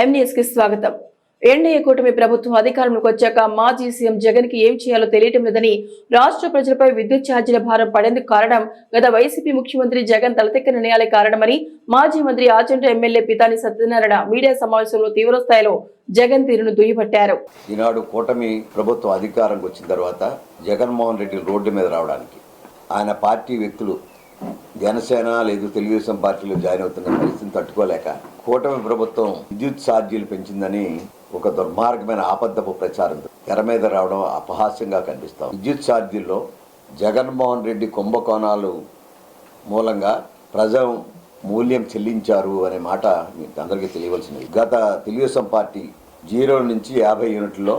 MDS స్వాగతం. NDA కూటమి ప్రభుత్వం అధికారంలోకి వచ్చాక మాజీ సీఎం జగన్కి ఏం చేయాలో తెలియటం లేదని రాష్ట్ర ప్రజలపై విద్యుత్ ఛార్జీల భారం పడేందుకు కారణం గత వైసీపీ ముఖ్యమంత్రి జగన్ తలతెక్క నిర్ణయాలే కారణమని మాజీ మంత్రి ఆచంట ఎమ్మెల్యే పితాని సత్యనారాయణ మీడియా సమావేశంలో తీవ్ర స్థాయిలో జగన్ తీరును దుయ్యబట్టారు. ఈనాడు కూటమి ప్రభుత్వం అధికారంకి వచ్చిన తర్వాత జగన్మోహన్ రెడ్డి రోడ్డు మీద రావడానికి ఆయన పార్టీ వ్యక్తులు జనసేన లేదు తెలుగుదేశం పార్టీలో జాయిన్ అవుతున్న పరిస్థితిని తట్టుకోలేక కూటమి ప్రభుత్వం విద్యుత్ ఛార్జీలు పెంచిందని ఒక దుర్మార్గమైన ఆపద్దపు ప్రచారం. తెర మీద రావడం అపహాస్యంగా కనిపిస్తాం. విద్యుత్ ఛార్జీల్లో జగన్మోహన్ రెడ్డి కుంభకోణాలు మూలంగా ప్రజా మూల్యం చెల్లించారు అనే మాట మీకు అందరికీ తెలియవలసింది. గత తెలుగుదేశం పార్టీ జీరో నుంచి యాభై యూనిట్లో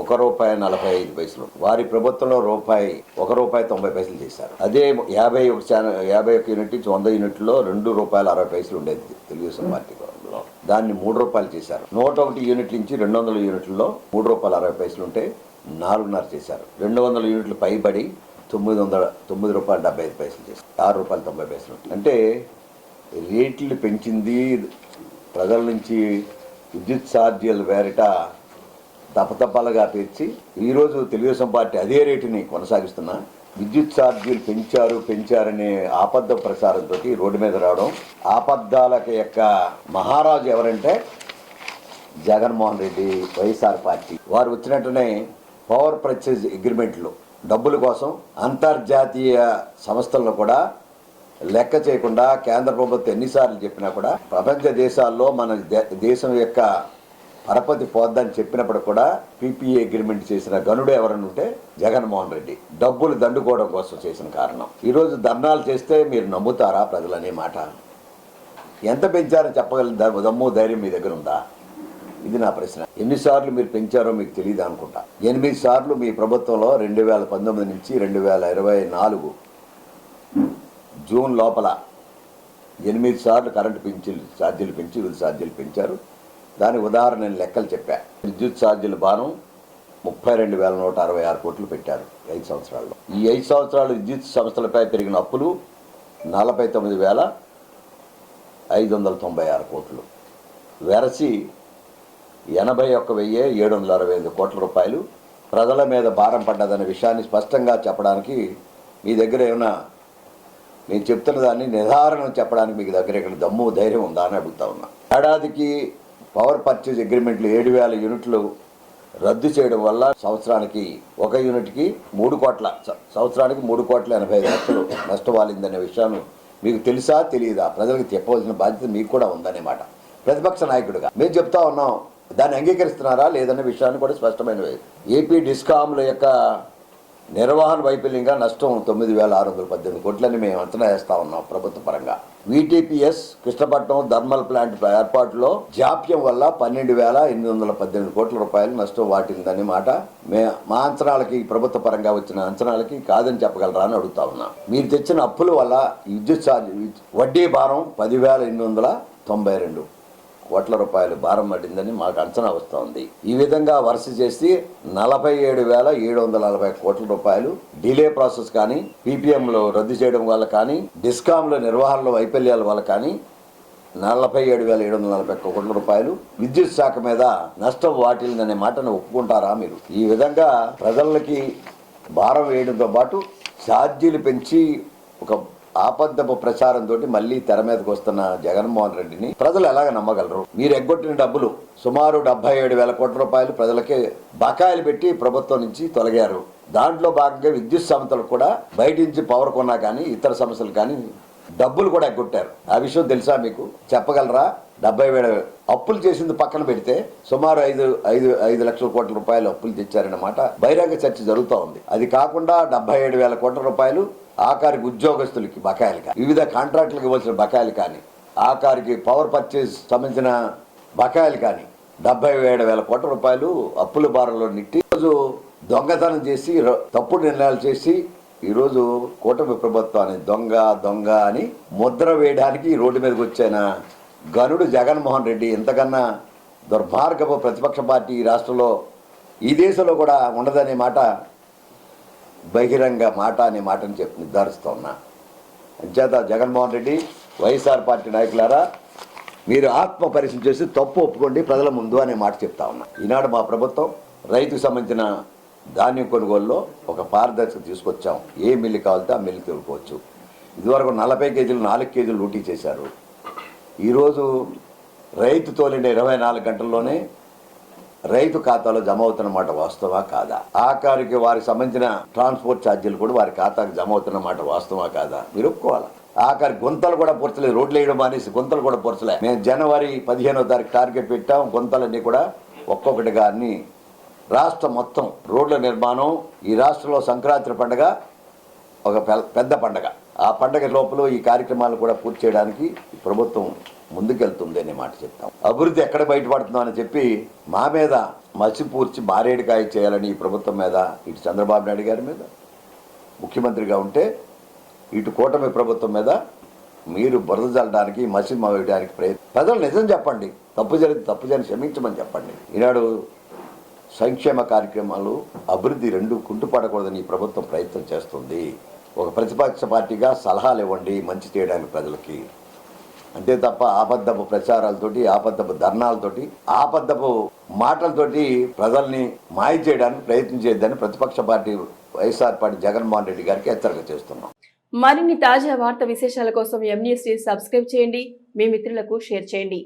ఒక రూపాయి నలభై ఐదు పైసలు. వారి ప్రభుత్వంలో రూపాయి ఒక రూపాయి తొంభై పైసలు చేశారు. అదే యాభై ఒక యాభై ఒక యూనిట్ నుంచి వంద యూనిట్లో రెండు రూపాయల అరవై పైసలు ఉండేది తెలుగుదేశం పార్టీ లో దాన్ని మూడు రూపాయలు చేశారు. నూట ఒకటి యూనిట్ నుంచి రెండు వందల యూనిట్లలో మూడు రూపాయల అరవై పైసలు ఉంటే నాలుగున్నర చేశారు. రెండు వందల యూనిట్లు పైబడి తొమ్మిది వందల తొమ్మిది రూపాయల డెబ్బై ఐదు పైసలు చేశారు. ఆరు రూపాయల తొంభై పైసలు అంటే రేట్లు పెంచింది ప్రజల నుంచి విద్యుత్ ఛార్జీల వేరిట తపతపాలుగా తెచ్చి ఈరోజు తెలుగుదేశం పార్టీ అదే రేటుని కొనసాగిస్తున్నా విద్యుత్ ఛార్జీలు పెంచారు పెంచారనే ఆపద్ద ప్రచారంతో రోడ్డు మీద రావడం ఆపద్దాలకి యొక్క మహారాజు ఎవరంటే జగన్మోహన్ రెడ్డి వైఎస్ఆర్ పార్టీ. వారు వచ్చినట్టునే పవర్ పర్చేజ్ అగ్రిమెంట్లు డబ్బుల కోసం అంతర్జాతీయ సంస్థలను కూడా లెక్క చేయకుండా కేంద్ర ప్రభుత్వం ఎన్నిసార్లు చెప్పినా కూడా ప్రపంచ దేశాల్లో మన దే- దేశం యొక్క పరపతి పోద్దని చెప్పినప్పుడు కూడా పీపీఏ అగ్రిమెంట్ చేసిన గనుడు ఎవరన్నా ఉంటే జగన్మోహన్ రెడ్డి. డబ్బులు దండుకోవడం కోసం చేసిన కారణం. ఈరోజు ధర్నాలు చేస్తే మీరు నమ్ముతారా ప్రజలనే మాట. ఎంత పెంచారో చెప్పగల దమ్ము ధైర్యం మీ దగ్గర ఉందా? ఇది నా ప్రశ్న. ఎన్నిసార్లు మీరు పెంచారో మీకు తెలియదు అనుకుంటా. ఎనిమిది సార్లు మీ ప్రభుత్వంలో రెండు వేల పంతొమ్మిది నుంచి రెండు వేల ఇరవై నాలుగు జూన్ లోపల ఎనిమిది సార్లు కరెంటు పెంచి ఛార్జీలు పెంచి విద్యుత్ ఛార్జీలు పెంచారు. దాని ఉదాహరణ నేను లెక్కలు చెప్పా. విద్యుత్ ఛార్జీల భారం ముప్పై రెండు వేల నూట అరవై ఆరు కోట్లు పెట్టారు ఐదు సంవత్సరాల్లో. ఈ ఐదు సంవత్సరాలు విద్యుత్ సంస్థలపై పెరిగిన అప్పులు నలభై తొమ్మిది వేల ఐదు వందల తొంభై ఆరు కోట్లు. వెరసి ఎనభై ఒక్క వెయ్యి ఏడు వందల అరవై ఐదు కోట్ల రూపాయలు. ప్రజల మీద భారం పడ్డదనే విషయాన్ని స్పష్టంగా చెప్పడానికి మీ దగ్గర ఏమైనా నేను చెప్తున్న దాన్ని నిర్ధారణ చెప్పడానికి మీకు దగ్గర ఇక్కడ దమ్ము ధైర్యం ఉందా అని అడుగుతా ఉన్నా. ఏడాదికి పవర్ పర్చేజ్ అగ్రిమెంట్లు ఏడు వేల యూనిట్లు రద్దు చేయడం వల్ల సంవత్సరానికి ఒక యూనిట్కి మూడు కోట్ల సంవత్సరానికి మూడు కోట్ల ఎనభై ఐదు లక్షలు నష్టవాలిందనే విషయాన్ని మీకు తెలుసా తెలియదా? ప్రజలకు చెప్పవలసిన బాధ్యత మీకు కూడా ఉందన్నమాట ప్రతిపక్ష నాయకుడిగా మేము చెప్తా ఉన్నాం దాన్ని అంగీకరిస్తున్నారా లేదనే విషయాన్ని కూడా స్పష్టమైనవి. ఏపీ డిస్కామ్ల యొక్క నిర్వహణ వైఫల్యంగా నష్టం తొమ్మిది వేల ఆరు వందల పద్దెనిమిది కోట్లని మేము అంచనా వేస్తా ఉన్నాం ప్రభుత్వ పరంగా. వీటీపీఎస్ కృష్ణపట్నం థర్మల్ ప్లాంట్ ఏర్పాటులో జాప్యం వల్ల పన్నెండు వేల ఎనిమిది వందల పద్దెనిమిది కోట్ల రూపాయలు నష్టం వాటిందని మాట. మే మా అంచనాలకి ప్రభుత్వ పరంగా వచ్చిన అంచనాలకి కాదని చెప్పగలరా అని అడుగుతా ఉన్నా. మీరు తెచ్చిన అప్పుల వల్ల విద్యుత్ ఛార్జ్ వడ్డీ భారం పదివేల ఎనిమిది వందల తొంభై రెండు. కోట్ల రూపాయలు భారం పడిందని మాకు అంచనా వస్తోంది ఈ విధంగా వరుస చేసి నలభై ఏడు వేల ఏడు వందల నలభై కోట్ల రూపాయలు డిలే ప్రాసెస్ కానీ పీపీఎంలో రద్దు చేయడం వల్ల కానీ డిస్కామ్ల నిర్వహణలో వైఫల్యాల వల్ల కానీ నలభై ఏడు వేల ఏడు వందల నలభై ఒక్క కోట్ల రూపాయలు విద్యుత్ శాఖ మీద నష్టం వాటిల్దనే మాటను ఒప్పుకుంటారా మీరు? ఈ విధంగా ప్రజలకి భారం వేయడంతో పాటు ఛార్జీలు పెంచి ఒక ఆపద్దపు ప్రచారంతో మళ్ళీ తెర మీదకి వస్తున్న జగన్మోహన్ రెడ్డిని ప్రజలు ఎలాగ నమ్మగలరు? మీరు ఎగ్గొట్టిన డబ్బులు సుమారు డెబ్బై ఏడు వేల కోట్ల రూపాయలు ప్రజలకే బకాయిలు పెట్టి ప్రభుత్వం నుంచి తొలగారు. దాంట్లో భాగంగా విద్యుత్ సంస్థలు కూడా బయట నుంచి పవర్ కొన్నా కానీ ఇతర సమస్యలు కానీ డబ్బులు కూడా ఎగ్గొట్టారు. ఆ విషయం తెలుసా మీకు? చెప్పగలరా? డెబ్బై వేల అప్పులు చేసింది పక్కన పెడితే సుమారు ఐదు ఐదు ఐదు లక్షల కోట్ల రూపాయలు అప్పులు తెచ్చారన్నమాట. బహిరంగ చర్చ జరుగుతూ ఉంది. అది కాకుండా డెబ్బై ఏడు వేల కోట్ల రూపాయలు ఆఖరికి ఉద్యోగస్తులకి బకాయిలు కానీ వివిధ కాంట్రాక్టులకు ఇవ్వాల్సిన బకాయిలు కానీ ఆఖరికి పవర్ పర్చేజ్ సంబంధించిన బకాయిలు కానీ డెబ్బై ఏడు వేల కోట్ల రూపాయలు అప్పుల భారంలో నిట్టి ఈరోజు దొంగతనం చేసి తప్పుడు నిర్ణయాలు చేసి ఈరోజు కూటమి ప్రభుత్వాన్ని దొంగ దొంగ అని ముద్ర వేయడానికి రోడ్డు మీదకి వచ్చిన గనుడు జగన్మోహన్ రెడ్డి. ఎంతకన్నా దుర్మార్గపు ప్రతిపక్ష పార్టీ ఈ రాష్ట్రంలో ఈ దేశంలో కూడా ఉండదనే మాట బహిరంగ మాట అనే మాటని చెప్పి నిర్ధారిస్తూ ఉన్నా. అంచేత జగన్మోహన్ రెడ్డి వైఎస్ఆర్ పార్టీ నాయకులారా మీరు ఆత్మ పరిశీలన చేసి తప్పు ఒప్పుకోండి ప్రజల ముందు అనే మాట చెప్తా ఉన్నా. ఈనాడు మా ప్రభుత్వం రైతుకు సంబంధించిన ధాన్యం కొనుగోలులో ఒక పారదర్శక తీసుకొచ్చాం. ఏ మిల్లు కావాలితే ఆ మిల్లు తోలుకోవచ్చు. ఇదివరకు నలభై కేజీలు నాలుగు కేజీలు లూటీ చేశారు. ఈరోజు రైతు తోలిన ఇరవై నాలుగు గంటల్లోనే రైతు ఖాతాలో జమ అవుతున్నమాట వాస్తవా కాదా? ఆఖరికి వారికి సంబంధించిన ట్రాన్స్పోర్ట్ ఛార్జీలు కూడా వారి ఖాతాకు జమ అవుతున్నమాట వాస్తవా కాదా? మీరు ఒప్పుకోవాలి? ఆఖరి గుంతలు కూడా పొరచలేదు రోడ్లు వేయడం మానేసి గుంతలు కూడా పొరచలే. మేము జనవరి పదిహేనో తారీఖు టార్గెట్ పెట్టాం గుంతలన్నీ కూడా ఒక్కొక్కటిగా అన్ని రాష్ట్రం మొత్తం రోడ్ల నిర్మాణం ఈ రాష్ట్రంలో సంక్రాంతి పండుగ ఒక పెద్ద పండగ. ఆ పండగ లోపల ఈ కార్యక్రమాలు కూడా పూర్తి చేయడానికి ప్రభుత్వం ముందుకెళ్తుంది అనే మాట చెప్తాం. అభివృద్ధి ఎక్కడ బయటపడుతుందో అని చెప్పి మా మీద మసి పూర్చి మారేడుకాయ చేయాలని ఈ ప్రభుత్వం మీద ఇటు చంద్రబాబు నాయుడు గారి మీద ముఖ్యమంత్రిగా ఉంటే ఇటు కూటమి ప్రభుత్వం మీద మీరు బురద చల్లడానికి మసి వేయడానికి ప్రయత్నం. ప్రజలు నిజం చెప్పండి తప్పు జరిగితే తప్పు జరిగి క్షమించమని చెప్పండి. ఈనాడు సంక్షేమ కార్యక్రమాలు అభివృద్ధి రెండు కుంటుపడకూడదని ఈ ప్రభుత్వం ప్రయత్నం చేస్తుంది. ఒక ప్రతిపక్ష పార్టీగా సలహాలు ఇవ్వండి మంచి చేయడానికి ప్రజలకి అంతే తప్ప ఆబద్ధపు ప్రచారాలతోటి ఆబద్ధపు ధర్నాలతోటి ఆబద్ధపు మాటలతోటి ప్రజల్ని మాయ చేయడానికి ప్రయత్నం చేయొద్దని ప్రతిపక్ష party YSR party Jaganmohan Reddy గారికి హెచ్చరిక చేస్తున్నాం. మరిన్ని తాజా వార్త విశేషాల కోసం ఎం సబ్స్క్రైబ్ చేయండి. మీ మిత్రులకు షేర్ చేయండి.